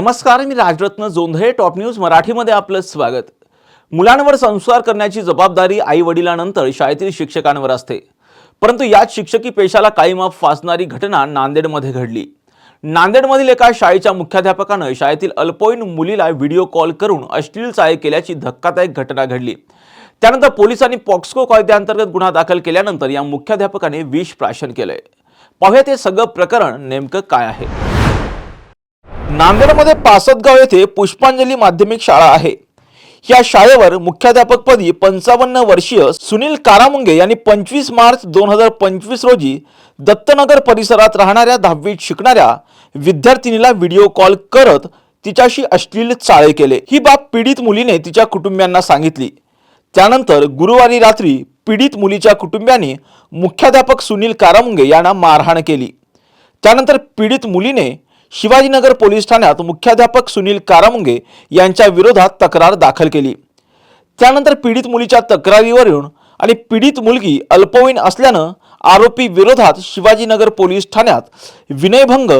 नमस्कार मी Rajratna Jondhale top news मराठीमध्ये आपलं स्वागत. मुलांवर संस्कार करण्याची जबाबदारी आई वडिलांनंतर शाळेतील शिक्षकांवर असते. परंतु याच शिक्षकी पेशाला काळीमाप फासणारी घटना नांदेडमध्ये घडली. नांदेडमधील एका शाळेच्या मुख्याध्यापकानं शाळेतील अल्पवयीन मुलीला व्हिडिओ कॉल करून अश्लील चाळे केल्याची धक्कादायक घटना घडली. त्यानंतर पोलिसांनी पॉक्सको कायद्याअंतर्गत गुन्हा दाखल केल्यानंतर या मुख्याध्यापकाने विष प्राशन केलंय. पाहूया ते सगळं प्रकरण नेमकं काय आहे. नांदेडमध्ये पासदगाव येथे पुष्पांजली माध्यमिक शाळा आहे. या शाळेवर मुख्याध्यापकपदी पंचावन्न वर्षीय सुनील कारामुंगे यांनी पंचवीस मार्च दोन हजार पंचवीस रोजी दत्तनगर परिसरात राहणाऱ्या दहावीत शिकणाऱ्या विद्यार्थिनीला व्हिडिओ कॉल करत तिच्याशी अश्लील चाळे केले. ही बाब पीडित मुलीने तिच्या कुटुंबियांना सांगितली. त्यानंतर गुरुवारी रात्री पीडित मुलीच्या कुटुंबियांनी मुख्याध्यापक सुनील कारामुंगे यांना मारहाण केली. त्यानंतर पीडित मुलीने शिवाजीनगर पोलीस ठाण्यात मुख्याध्यापक सुनील कारामुंगे यांच्या विरोधात तक्रार दाखल केली. त्यानंतर पीडित मुलीच्या तक्रारीवरून आणि पीडित मुलगी अल्पवयीन असल्यानं आरोपी विरोधात शिवाजीनगर पोलीस ठाण्यात विनयभंग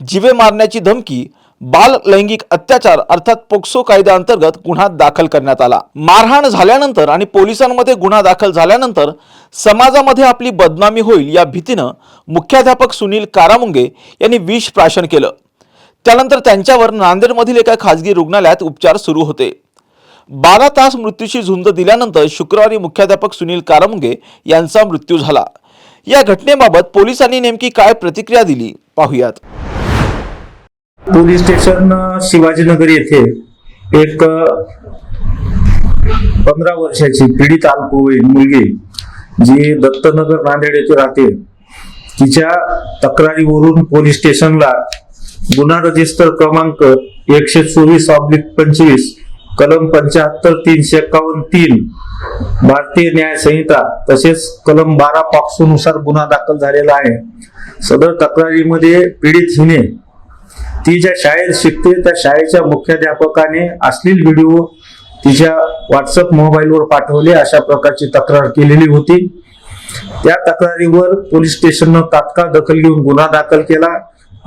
जिवे मारण्याची धमकी बाल लैंगिक अत्याचार अर्थात पोक्सो कायद्याअंतर्गत गुन्हा दाखल करण्यात आला. मारहाण झाल्यानंतर आणि पोलिसांमध्ये गुन्हा दाखल झाल्यानंतर समाजामध्ये आपली बदनामी होईल या भीतीनं मुख्याध्यापक सुनील कारामुंगे यांनी विष प्राशन केलं. त्यानंतर त्यांच्यावर नांदेडमधील एका खाजगी रुग्णालयात उपचार सुरू होते. बारा तास मृत्यूची झुंज दिल्यानंतर शुक्रवारी मुख्याध्यापक सुनील कारामुंगे यांचा मृत्यू झाला. या घटनेबाबत पोलिसांनी नेमकी काय प्रतिक्रिया दिली पाहूयात. पोलीस स्टेशन शिवाजीनगर येथे एक पंधरा वर्षाची पीडित अल्पवयीन मुलगी जी दत्तनगर नांदेड येथे राहते तिच्या तक्रारीवरून पोलीस स्टेशनला गुन्हा रजिस्टर क्रमांक एकशे चोवीस ऑब्लिक पंचवीस कलम पंच्याहत्तर तीनशे एक्कावन्न तीन भारतीय न्याय संहिता तसेच कलम बारा पॉक्सोनुसार गुन्हा दाखल झालेला आहे. सदर तक्रारीमध्ये पीडित हिने ती ज्या शाळेत शिकते त्या शाळेच्या मुख्याध्यापकाने अश्लील व्हिडिओ तिच्या व्हॉट्सअप मोबाईलवर पाठवले. अशा प्रकारची तक्रार केलेली होती. त्या तक्रारीवर पोलीस स्टेशननं तात्काळ दखल घेऊन गुन्हा दाखल केला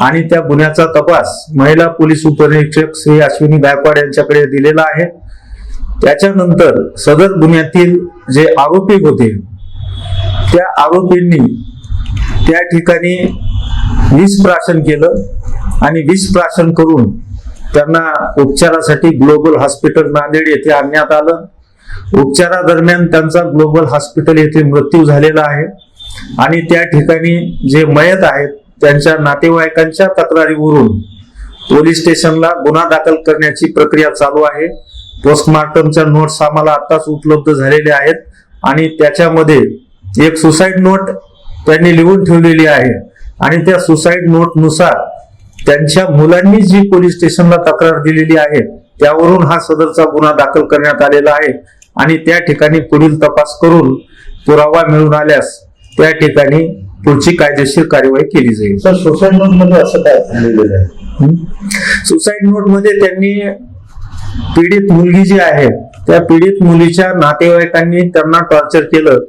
आणि त्या गुन्ह्याचा तपास महिला पोलीस उपनिरीक्षक श्री अश्विनी गायकवाड यांच्याकडे दिलेला आहे. त्याच्यानंतर सदर गुन्ह्यातील जे आरोपी होते त्या आरोपींनी त्या ठिकाणी निष्प्राशन प्राशन केलं. आणि विष प्राशन करून त्यांना उपचारासाठी ग्लोबल हॉस्पिटल नांदेड येथे आणण्यात आलं. उपचारादरम्यान त्यांचा ग्लोबल हॉस्पिटल येथे मृत्यू झालेला आहे. आणि त्या ठिकाणी जे मयत आहेत त्यांच्या नातेवाईकांच्या तक्रारीवरून पोलीस स्टेशनला गुन्हा दाखल करण्याची प्रक्रिया चालू आहे. पोस्टमार्टमच्या नोट्स आम्हाला आताच उपलब्ध झालेल्या आहेत. आणि त्याच्यामध्ये एक सुसाईड नोट त्यांनी लिहून ठेवलेली आहे. आणि त्या सुसाईड नोटनुसार त्यांच्या मुलांनी जी पोलीस स्टेशनला तक्रार दिलेली आहे त्यावरून हा सदरचा गुन्हा दाखल करण्यात आलेला आहे आणि त्या ठिकाणी पुढील तपास करून पुरावा मिळून आल्यास त्या ठिकाणी पुढची कायदेशीर कार्यवाही केली जाईल. सर सुसाईड नोटमध्ये असं काय आहे? सुसाईड नोटमध्ये त्यांनी पीडित मुलगी जी आहे त्या पीडित मुलीच्या नातेवाईकांनी त्यांना टॉर्चर केलं.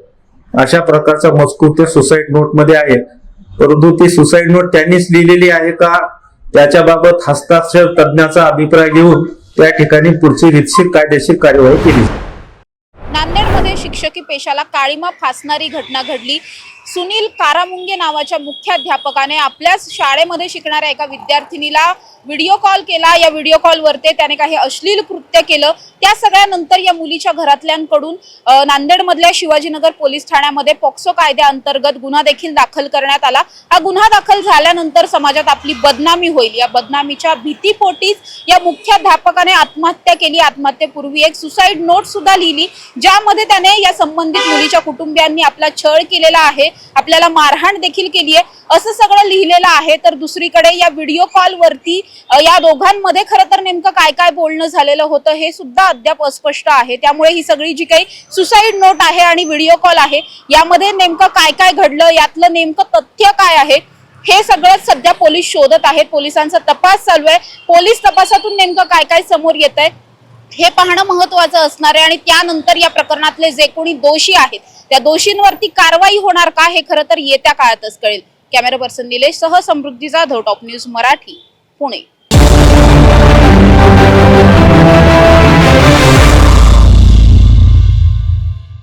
अशा प्रकारचा मजकूर त्या सुसाईड नोटमध्ये आहे. परंतु ती सुसाईड नोट त्यांनीच लिहिलेली आहे का? त्याच्याबाबत हस्ताक्षर तज्ञाचा अभिप्राय घेऊन त्या ठिकाणी पुढची रितशीर कायदेशीर कार्यवाही केली. नांदेडमध्ये शिक्षकी पेशाला काळीमा फासणारी घटना घडली. सुनील कारामुंगे नावाच्या मुख्याध्यापकाने आपल्याच शाळेमध्ये शिकणाऱ्या एका विद्यार्थिनीला व्हिडिओ कॉल केला. या व्हिडिओ कॉलवरती त्याने काही अश्लील कृत्य केलं. त्या सगळ्यानंतर या मुलीच्या घरातल्यांकडून नांदेडमधल्या शिवाजीनगर पोलीस ठाण्यामध्ये पॉक्सो कायद्याअंतर्गत गुन्हा देखील दाखल करण्यात आला. हा गुन्हा दाखल झाल्यानंतर समाजात आपली बदनामी होईल. या बदनामीच्या भीतीपोटीच या मुख्याध्यापकाने आत्महत्या केली. आत्महत्येपूर्वी एक सुसाईड नोट सुद्धा लिहिली ज्यामध्ये त्याने या संबंधित मुलीच्या कुटुंबियांनी आपला छळ केलेला आहे. आपल्याला मारहाण देखील केली आहे. असं सगळं लिहिलेलं आहे. तर दुसरीकडे या व्हिडिओ कॉल वरती या दोघांमध्ये खरं तर नेमकं काय काय बोलणं झालेलं होतं हे सुद्धा अद्याप अस्पष्ट आहे. त्यामुळे ही सगळी जी काही सुसाईड नोट आहे आणि व्हिडिओ कॉल आहे यामध्ये नेमकं काय काय घडलं यातलं नेमकं तथ्य काय आहे हे सगळं सध्या पोलीस शोधत आहेत. पोलिसांचा तपास चालू आहे. पोलीस तपासातून नेमकं काय काय समोर येत आहे हे पाहणं महत्वाचं असणार आहे. आणि त्यानंतर या प्रकरणातले जे कोणी दोषी आहेत त्या दोषींवरती कारवाई होणार का हे खरं तर येत्या काळातच कळेल. कॅमेरा पर्सन निलेश सह समृद्धी जाधव टॉप न्यूज मराठी पुणे.